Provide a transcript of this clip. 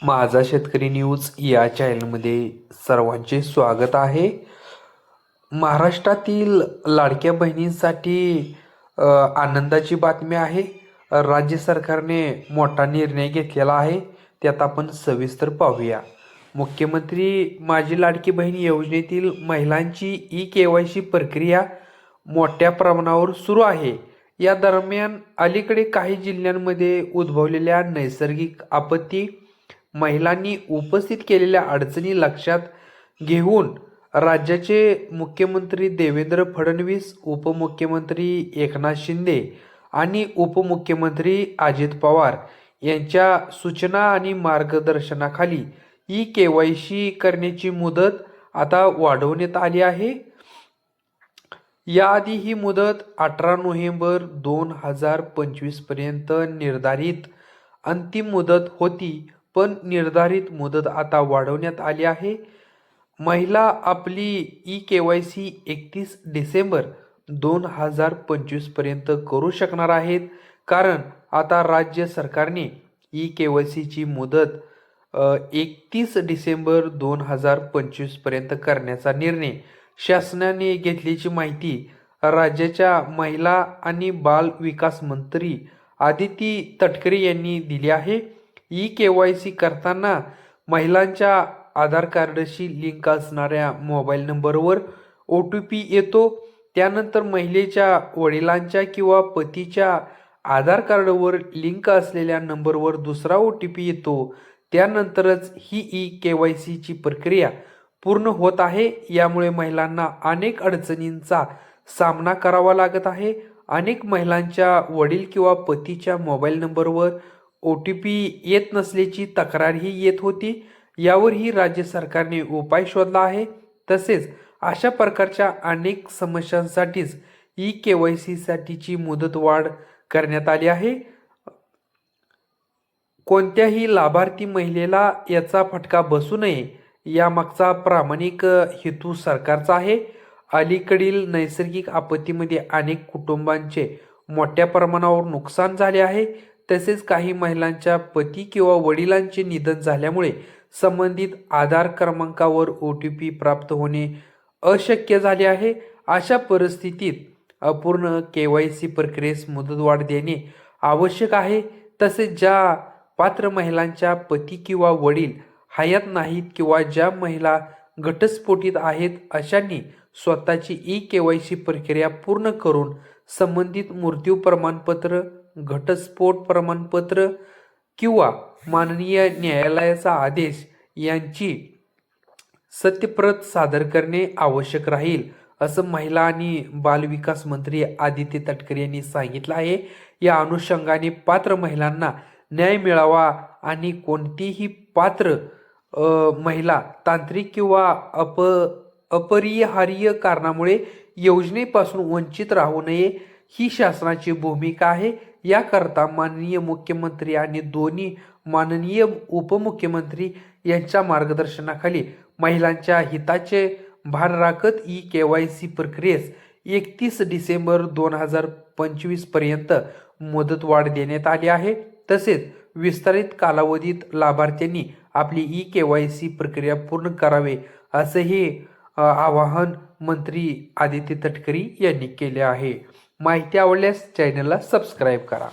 माझा शेतकरी न्यूज या चॅनलमध्ये सर्वांचे स्वागत आहे. महाराष्ट्रातील लाडक्या बहिणींसाठी आनंदाची बातमी आहे. राज्य सरकारने मोठा निर्णय घेतलेला आहे. त्यात आपण सविस्तर पाहूया. मुख्यमंत्री माझी लाडकी बहीण योजनेतील महिलांची ई के वाय सी प्रक्रिया मोठ्या प्रमाणावर सुरू आहे. या दरम्यान अलीकडे काही जिल्ह्यांमध्ये उद्भवलेल्या नैसर्गिक आपत्ती महिलांनी उपस्थित केलेल्या अडचणी लक्षात घेऊन राज्याचे मुख्यमंत्री देवेंद्र फडणवीस उपमुख्यमंत्री एकनाथ शिंदे आणि उपमुख्यमंत्री अजित पवार यांच्या सूचना आणि मार्गदर्शनाखाली ई के वाय सी करण्याची मुदत आता वाढवण्यात आली आहे. याआधी ही मुदत अठरा नोव्हेंबर दोन हजार पंचवीसपर्यंत निर्धारित अंतिम मुदत होती. पण निर्धारित मुदत आता वाढवण्यात आली आहे. महिला आपली ई के वाय सी एकतीस डिसेंबर दोन हजार पंचवीसपर्यंत करू शकणार आहेत. कारण आता राज्य सरकारने ई के वाय सीची मुदत एकतीस डिसेंबर दोन हजार पंचवीसपर्यंत करण्याचा निर्णय शासनाने घेतल्याची माहिती राज्याच्या महिला आणि बाल विकास मंत्री आदिती तटकरे यांनी दिली आहे. ई के वाय सी करताना महिलांच्या आधार कार्डशी लिंक असणाऱ्या मोबाईल नंबरवर ओ टी पी येतो. त्यानंतर महिलेच्या वडिलांच्या किंवा पतीच्या आधार कार्डवर लिंक असलेल्या नंबरवर दुसरा ओ टी पी येतो. त्यानंतरच ही ई के वाय सीची प्रक्रिया पूर्ण होत आहे. यामुळे महिलांना अनेक अडचणींचा सामना करावा लागत आहे. अनेक महिलांच्या वडील किंवा पतीच्या मोबाईल नंबरवर ओ टी पी येत नसल्याची तक्रारही येत होती. यावरही राज्य सरकारने उपाय शोधला आहे. तसेच अशा प्रकारच्या अनेक समस्यांसाठीच ई के वाय सीसाठीची मुदतवाढ करण्यात आली आहे. कोणत्याही लाभार्थी महिलेला याचा फटका बसू नये यामागचा प्रामाणिक हेतू सरकारचा आहे. अलीकडील नैसर्गिक आपत्तीमध्ये अनेक कुटुंबांचे मोठ्या प्रमाणावर नुकसान झाले आहे. तसेच काही महिलांच्या पती किंवा वडिलांचे निधन झाल्यामुळे संबंधित आधार क्रमांकावर ओ टी पी प्राप्त होणे अशक्य झाले आहे. अशा परिस्थितीत अपूर्ण के वाय सी प्रक्रियेस मुदतवाढ देणे आवश्यक आहे. तसेच ज्या पात्र महिलांच्या पती किंवा वडील हयात नाहीत किंवा ज्या महिला घटस्फोटीत आहेत अशांनी स्वतःची ई के वाय सी प्रक्रिया पूर्ण करून संबंधित मृत्यू प्रमाणपत्र घटस्फोट प्रमाणपत्र किंवा माननीय न्यायालयाचा आदेश यांची सत्यप्रत सादर करणे आवश्यक राहील असं महिला आणि बालविकास मंत्री आदित्य तटकरे यांनी सांगितलं आहे. या अनुषंगाने पात्र महिलांना न्याय मिळावा आणि कोणतीही पात्र महिला तांत्रिक किंवा अप अपरिहार्य कारणामुळे योजनेपासून वंचित राहू नये ही शासनाची भूमिका आहे. याकरता माननीय मुख्यमंत्री आणि दोन्ही माननीय उपमुख्यमंत्री यांच्या मार्गदर्शनाखाली महिलांच्या हिताचे भान राखत ई के वाय सी प्रक्रियेस एकतीस डिसेंबर दोन हजार पंचवीसपर्यंत मुदतवाढ देण्यात आली आहे. तसेच विस्तारित कालावधीत लाभार्थ्यांनी आपली ई के वाय सी प्रक्रिया पूर्ण करावे असेही आवाहन मंत्री आदित्य तटकरी यांनी केले आहे. माहिती आवडल्यास चॅनलला सबस्क्राईब करा.